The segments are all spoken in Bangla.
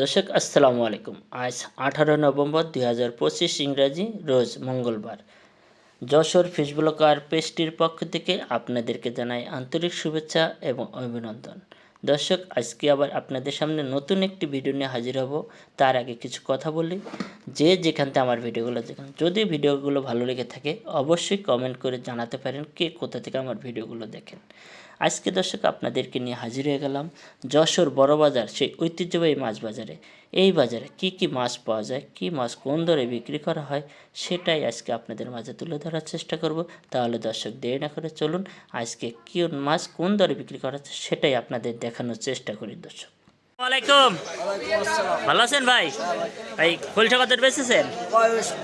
দর্শক, আসসালামু আলাইকুম। আজ আঠারো নভেম্বর দুই হাজার পঁচিশ ইংরাজি রোজ মঙ্গলবার। যশোর ফিশ ব্লকার পেস্টির পক্ষ থেকে আপনাদেরকে জানাই আন্তরিক শুভেচ্ছা এবং অভিনন্দন। দর্শক, আজকে আবার আপনাদের সামনে নতুন একটি ভিডিও নিয়ে হাজির হব। তার আগে কিছু কথা বলি। যে যেখান থেকে আমার ভিডিওগুলো দেখেন, যদি ভিডিওগুলো ভালো লেগে থাকে, অবশ্যই কমেন্ট করে জানাতে পারেন কে কোথা থেকে আমার ভিডিওগুলো দেখেন। আজকে দর্শক আপনাদেরকে নিয়ে হাজির হয়ে গেলাম যশোর বড় বাজার, সেই ঐতিহ্যবাহী মাছ বাজারে। এই বাজারে কি কি মাছ পাওয়া যায়, কি মাছ কোন দরে বিক্রি করা হয়, সেটাই আজকে আপনাদের মাঝে তুলে ধরার চেষ্টা করব। তাহলে দর্শক দেরি না করে চলুন, আজকে কি মাছ কোন দরে বিক্রি করা হচ্ছে, সেটাই আপনাদের দেখানোর চেষ্টা করি দর্শক। ওয়ালাইকুম ভালো আছেন ভাই? ভাই খোলসা কত বেচেছেন?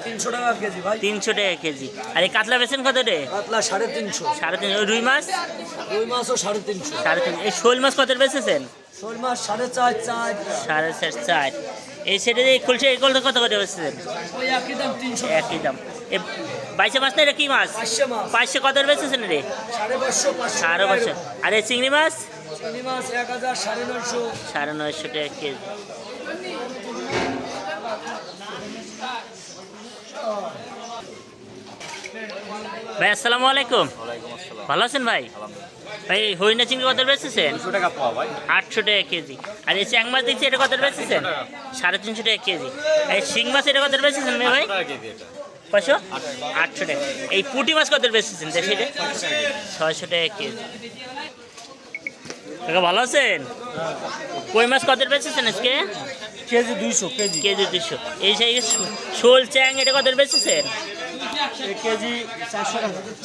তিনশো টাকা কেজি ভাই। তিনশো টাকা কেজি। আর এই কাতলা বেচেন কত রে? কাতলা সাড়ে তিনশো। সাড়ে তিন রুই মাছ? রুই মাছও সাড়ে তিনশো। সাড়ে তিন এই শোল মাছ কত বেচেছেন? শোল মাছ সাড়ে চার চার। সাড়ে চার চার। এই সেটে এই খুলছে এই কলটা কত করে ওই একই দাম এ বাইশে মাছ না এটা কি মাছ পাঁচশো কত বেচেছেন রে সাড়ে পাঁচশো আর এই চিংড়ি মাছ? সাড়ে নয়শো। টাকা কেজি। ভাই আসসালামু আলাইকুম। ভালো আছেন ভাই? ভাই হরিণা চিংড়ি কত বেচেছেন টাকা পাওয়া ভাই। আটশো টাকা কেজি। আর এই চ্যাং মাছ দেখছি এটা কত বেচেছেন সাড়ে তিনশো টাকা কেজি। আর এই শিং মাছ এটা কত বেচেছেন ভাই? টাকা কেজি এটা। কয়শো আটশো টাকা। এই পুঁটি মাছ কত বেচেছেন রে? ছয়শো টাকা কেজি। কাকা ভালো আছেন? কই মাছ কত বেচেছেন আজকে? কেজি দুইশো কেজি। কেজি দুশো এই সেই শোল চ্যাং এটা কত বেচেছেন কেজি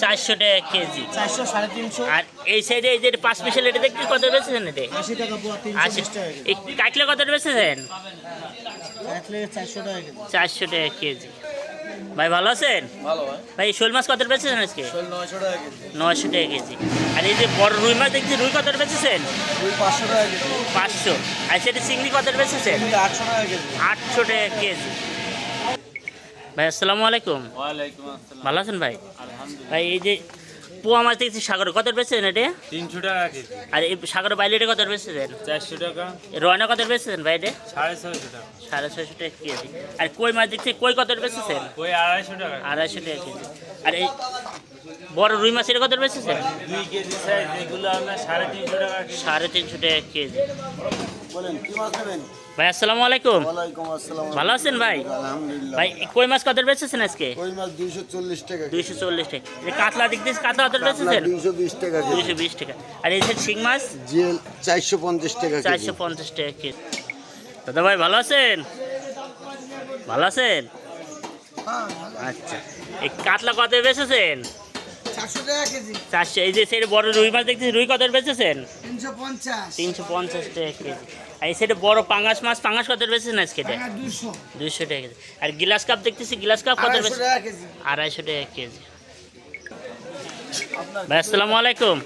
চারশো টাকা। কেজি। চারশো সাড়ে তিনশো। আর এই সাইডে এই যে পাঁচ মিশাল এটা দেখতে কত বেচেছেন এটা? আশি টাকা পোয়া আশি। এই কাটলে কত বেচেছেন চারশো টাকা কেজি। চারশো টাকা কেজি। ভাই ভালো আছেন? ভাই। ভাই শোল মাছ কত বেচেছেন আজকে? নয়শো টাকা কেজি। আর এই যে বড় রুই মাছ দেখছি রুই কত বেচেছেন পাঁচশো আর সেটা চিংড়ি কত বেচেছেন আটশো টাকা কেজি। আটশো টাকা কেজি। ভাই আসসালামু আলাইকুম। ভালো আছেন ভাই? ভাই এই যে পোয়া মাছ দেখছি সাগরে কত বেচেছেন এটা? তিনশো টাকা কেজি। আর এই সাগরে বাইলে এটা কত বেচেছেন চারশো টাকা। রয়না কত বেচেছেন ভাই এটা? সাড়ে ছয়শো টাকা। সাড়ে ছয়শো টাকা কেজি। আর কই মাছ দেখছি কই কত বেচেছেন ওই আড়াইশো টাকা। আড়াইশো টাকা কেজি। আর এই বড় রুই মাছ এটা কত বেচেছেন দুই কেজি সাইজ এগুলো আপনার সাড়ে তিনশো টাকা সাড়ে তিনশো টাকা কেজি। ভাই আসসালামু আলাইকুম। ভালো আছেন ভাই? ভাই কই মাছ কত বেচেছেন আজকে? কই মাছ টাকা এই কাতলা দিক দিয়ে কাতলা কত বেচেছেন? দুইশো বিশ টাকা টাকা। আর এই যে শিং মাছ? চারশো পঞ্চাশ টাকা চারশো পঞ্চাশ টাকা কেজি। দাদা ভাই ভালো আছেন? ভালো আছেন? আচ্ছা। এই কাতলা কত বেচেছেন? চারশো এই যে সেই বড় রুই মাছ দেখতেছি রুই কত বেচেছেন? তিনশো পঞ্চাশ। টাকা কেজি। আর এই সাইডে বড় পাঙাশ মাছ পাঙাশ কত বেচেছেন আজকে এটা? দুইশো। টাকা কেজি। আর গিলাস কাপ দেখতেছি গিলাস কাপ কত আড়াইশো টাকা কেজি। ভাই আসসালামু আলাইকুম।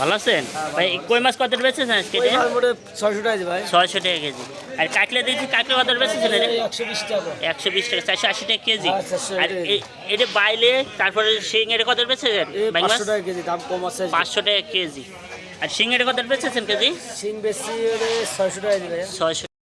ভালো আছেন? ভাই কই মাছ কত বেচেছেন আজকে ছয়শো টাকা ভাই। ছয়শো টাকা কেজি। আর কাকলে দেখছি কাকলে কত বেচেছেন একশো বিশ টাকা। একশো বিশ টাকা চারশো আশি টাকা কেজি। হ্যাঁ, 480 আর এটা বাইলে তারপরে শিং এটা কত বেচেছেন পাঁচশো টাকা কেজি দাম কম আছে। পাঁচশো টাকা কেজি। আর শিং এটা কত বেচেছেন কেজি? সিং বেশি ছয়শো টাকা ছয়শো